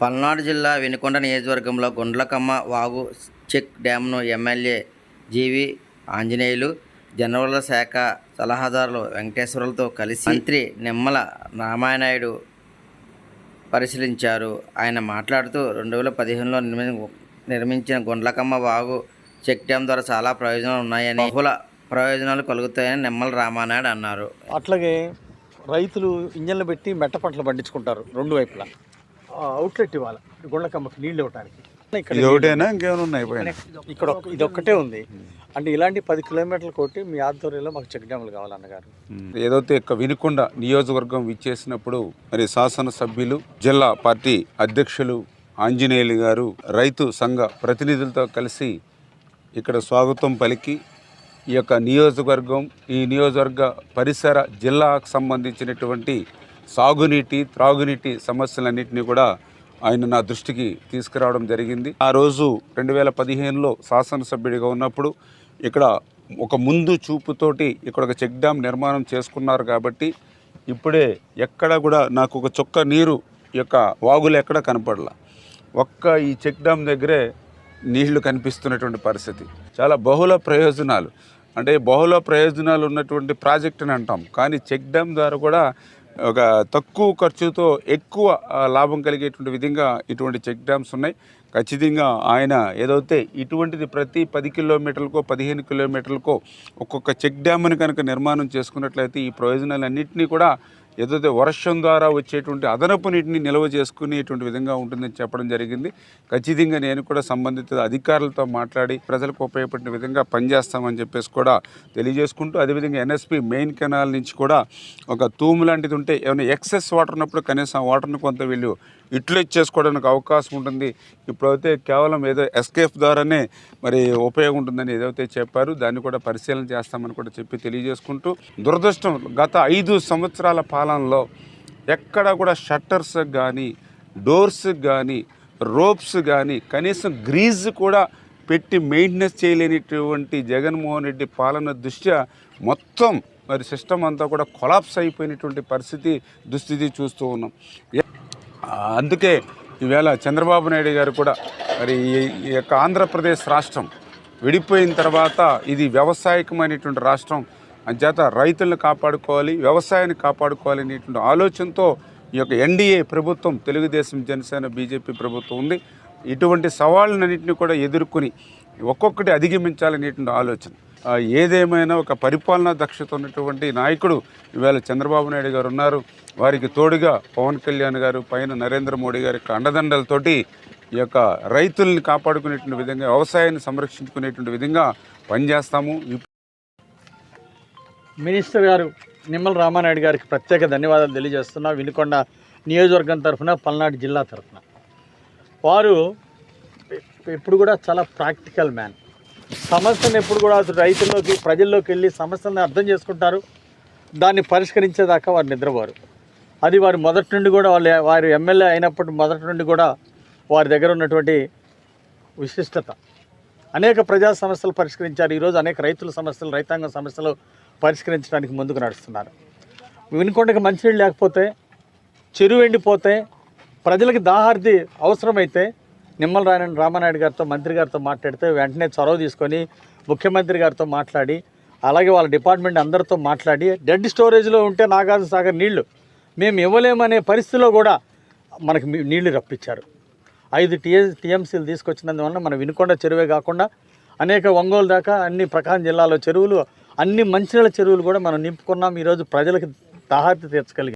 పల్నాడు జిల్లా వినుకొండ నియోజకవర్గంలో గుండ్లకమ్మ వాగు చెక్ డ్యాంను ఎమ్మెల్యే జీవి ఆంజనేయులు జనవరుల శాఖ సలహాదారులు వెంకటేశ్వరులతో కలిసి మంత్రి నిమ్మల రామానాయుడు పరిశీలించారు. ఆయన మాట్లాడుతూ రెండు వేల పదిహేనులో నిర్మించిన గుండ్లకమ్మ వాగు చెక్ డ్యాం ద్వారా చాలా ప్రయోజనాలు ఉన్నాయని బహుళ ప్రయోజనాలు కలుగుతాయని నిమ్మల రామానాయుడు అన్నారు. అట్లాగే రైతులు ఇంజన్లు పెట్టి మెట్ట పంటలు పండించుకుంటారు రెండు వైపులా. అవుట్లెట్ ఇవ్వాలి. గుండ్లకమ్మకి నీళ్ళు ఇవ్వడానికి ఇక్కడ ఇది ఒకటేనా? ఇంకేమైనా ఉన్నాయి ఇక్కడ ఇది ఒక్కటే ఉంది. అంటే ఇలాంటి పది కిలోమీటర్లు కొట్టి మీ ఆధ్వర్యంలో మాకు చెక్ డ్యాములు కావాలన్నగారు ఏదైతే ఇక వినుకొండ నియోజకవర్గం విచ్చేసినప్పుడు మరి శాసనసభ్యులు జిల్లా పార్టీ అధ్యక్షులు ఆంజనేయులు గారు రైతు సంఘ ప్రతినిధులతో కలిసి ఇక్కడ స్వాగతం పలికి ఈ యొక్క నియోజకవర్గం ఈ నియోజకవర్గ పరిసర జిల్లాకు సంబంధించినటువంటి సాగునీటి త్రాగునీటి సమస్యలన్నింటినీ కూడా ఆయన నా దృష్టికి తీసుకురావడం జరిగింది. ఆ రోజు రెండు వేల పదిహేనులో శాసనసభ్యుడిగా ఉన్నప్పుడు ఇక్కడ ఒక ముందు చూపుతోటి ఇక్కడ ఒక చెక్ డ్యామ్ నిర్మాణం చేసుకున్నారు కాబట్టి ఇప్పుడే ఎక్కడ కూడా నాకు ఒక చొక్క నీరు యొక్క వాగులు ఎక్కడ కనపడలా. ఒక్క ఈ చెక్ డ్యామ్ దగ్గరే నీళ్ళు కనిపిస్తున్నటువంటి పరిస్థితి. చాలా బహుళ ప్రయోజనాలు. అంటే బహుళ ప్రయోజనాలు ఉన్నటువంటి ప్రాజెక్ట్ అని అంటాం. కానీ చెక్ డ్యామ్ ద్వారా కూడా ఒక తక్కువ ఖర్చుతో ఎక్కువ లాభం కలిగేటువంటి విధంగా ఇటువంటి చెక్ డ్యామ్స్ ఉన్నాయి. ఖచ్చితంగా ఆయన ఏదైతే ఇటువంటిది ప్రతి పది కిలోమీటర్లకో పదిహేను కిలోమీటర్లకో ఒక్కొక్క చెక్ డ్యామ్ని కనుక నిర్మాణం చేసుకున్నట్లయితే ఈ ప్రయోజనాలన్నింటినీ కూడా ఏదైతే వర్షం ద్వారా వచ్చేటువంటి అదనపు నీటిని నిల్వ చేసుకునేటువంటి విధంగా ఉంటుందని చెప్పడం జరిగింది. ఖచ్చితంగా నేను కూడా సంబంధిత అధికారులతో మాట్లాడి ప్రజలకు ఉపయోగపడిన విధంగా పనిచేస్తామని చెప్పేసి కూడా తెలియజేసుకుంటూ అదేవిధంగా ఎన్ఎస్పి మెయిన్ కెనాల్ నుంచి కూడా ఒక తూము లాంటిది ఉంటే ఏమైనా ఎక్సెస్ వాటర్ ఉన్నప్పుడు కనీసం వాటర్ను వాటర్ని కొంత వీళ్ళు యూటిలైజ్ చేసుకోవడానికి అవకాశం ఉంటుంది. ఇప్పుడైతే కేవలం ఏదో ఎస్కేఫ్ ద్వారానే మరి ఉపయోగం ఉంటుందని ఏదైతే చెప్పారు దాన్ని కూడా పరిశీలన చేస్తామని కూడా చెప్పి తెలియజేసుకుంటూ దురదృష్టం గత ఐదు సంవత్సరాల పాలనలో ఎక్కడ కూడా షట్టర్స్ కానీ డోర్స్ కానీ రోప్స్ కానీ కనీసం గ్రీజ్ కూడా పెట్టి మెయింటెనెన్స్ చేయలేనిటువంటి జగన్మోహన్ రెడ్డి పాలన దృష్ట్యా మొత్తం మరి సిస్టమ్ అంతా కూడా కొలాప్స్ అయిపోయినటువంటి పరిస్థితి దుస్థితి చూస్తూ ఉన్నాం. అందుకే ఈవేళ చంద్రబాబు నాయుడు గారు కూడా మరి ఈ- ఈ యొక్క ఆంధ్రప్రదేశ్ రాష్ట్రం విడిపోయిన తర్వాత ఇది వ్యవసాయకమైనటువంటి రాష్ట్రం. అంచేత రైతులను కాపాడుకోవాలి వ్యవసాయాన్ని కాపాడుకోవాలి అనేటువంటి ఆలోచనతో ఈ యొక్క ఎన్డీఏ ప్రభుత్వం తెలుగుదేశం జనసేన బీజేపీ ప్రభుత్వం ఉంది. ఇటువంటి సవాళ్ళనన్నింటినీ కూడా ఎదుర్కొని ఒక్కొక్కటి అధిగమించాలనేటువంటి ఆలోచన. ఏదేమైనా ఒక పరిపాలనా దక్షత ఉన్నటువంటి నాయకుడు. ఇవాళ చంద్రబాబు నాయుడు గారు ఉన్నారు. వారికి తోడుగా పవన్ కళ్యాణ్ గారు పైన నరేంద్ర మోడీ గారి యొక్క అండదండలతోటి ఈ యొక్క రైతుల్ని కాపాడుకునేటువంటి విధంగా వ్యవసాయాన్ని సంరక్షించుకునేటువంటి విధంగా పనిచేస్తాము. మినిస్టర్ గారు నిమ్మల రామానాయుడు గారికి ప్రత్యేక ధన్యవాదాలు తెలియజేస్తున్నా. వినుకొండ నియోజకవర్గం తరఫున పల్నాడు జిల్లా తరఫున. వారు ఎప్పుడు కూడా చాలా ప్రాక్టికల్ మ్యాన్. సమస్యను ఎప్పుడు కూడా అసలు రైతుల్లోకి ప్రజల్లోకి వెళ్ళి సమస్యలను అర్థం చేసుకుంటారు. దాన్ని పరిష్కరించేదాకా వారు నిద్రపోరు. అది వారి మొదటి నుండి కూడా వాళ్ళు వారు ఎమ్మెల్యే అయినప్పటి మొదటి నుండి కూడా వారి దగ్గర ఉన్నటువంటి విశిష్టత. అనేక ప్రజా సమస్యలు పరిష్కరించారు. ఈరోజు అనేక రైతుల సమస్యలు రైతాంగ సమస్యలు పరిష్కరించడానికి ముందుకు నడుస్తున్నారు. వినుకొండకి మంచినీళ్ళు లేకపోతే చెరువు ఎండిపోతే ప్రజలకు దాహార్ది అవసరమైతే నిమ్మల రాయన రామానాయుడు గారితో మంత్రి గారితో మాట్లాడితే వెంటనే చొరవ తీసుకొని ముఖ్యమంత్రి గారితో మాట్లాడి అలాగే వాళ్ళ డిపార్ట్మెంట్ అందరితో మాట్లాడి డెడ్ స్టోరేజ్లో ఉంటే నాగార్జున సాగర్ నీళ్ళు మేము ఇవ్వలేమనే పరిస్థితిలో కూడా మనకి నీళ్ళు రప్పించారు. ఐదు టీఎ టీఎంసీలు తీసుకొచ్చినందువలన మన వినుకొండ చెరువే కాకుండా అనేక ఒంగోలు దాకా అన్ని ప్రకాశం జిల్లాలో చెరువులు అన్ని మంచినీళ్ళ చెరువులు కూడా మనం నింపుకున్నాం. ఈరోజు ప్రజలకు దాహార్తి తీర్చగలిగాం.